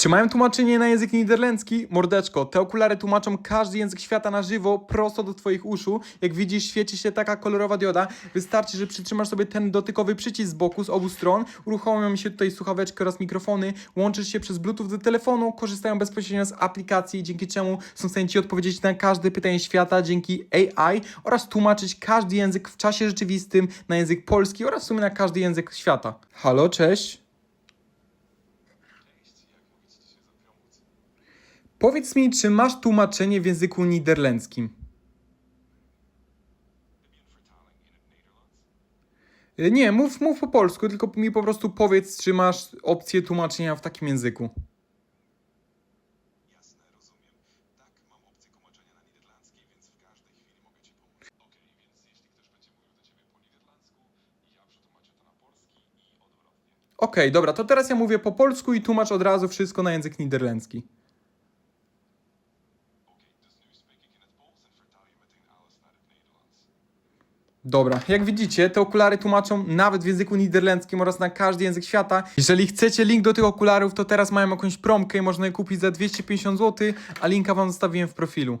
Czy mają tłumaczenie na język niderlandzki? Mordeczko, te okulary tłumaczą każdy język świata na żywo, prosto do twoich uszu. Jak widzisz, świeci się taka kolorowa dioda. Wystarczy, że przytrzymasz sobie ten dotykowy przycisk z boku, z obu stron. Uruchomią mi się tutaj słuchaweczki oraz mikrofony. Łączysz się przez Bluetooth do telefonu, korzystają bezpośrednio z aplikacji, dzięki czemu są w stanie ci odpowiedzieć na każde pytanie świata dzięki AI oraz tłumaczyć każdy język w czasie rzeczywistym na język polski oraz w sumie na każdy język świata. Halo, cześć. Powiedz mi, czy masz tłumaczenie w języku niderlandzkim? Y, Nie, mów, mów po polsku, tylko mi po prostu powiedz, czy masz opcję tłumaczenia w takim języku. Okej. Okej, dobra, to teraz ja mówię po polsku i tłumacz od razu wszystko na język niderlandzki. Dobra, jak widzicie, te okulary tłumaczą nawet w języku niderlandzkim oraz na każdy język świata. Jeżeli chcecie link do tych okularów, to teraz mają jakąś promkę i można je kupić za 250 zł, a linka wam zostawiłem w profilu.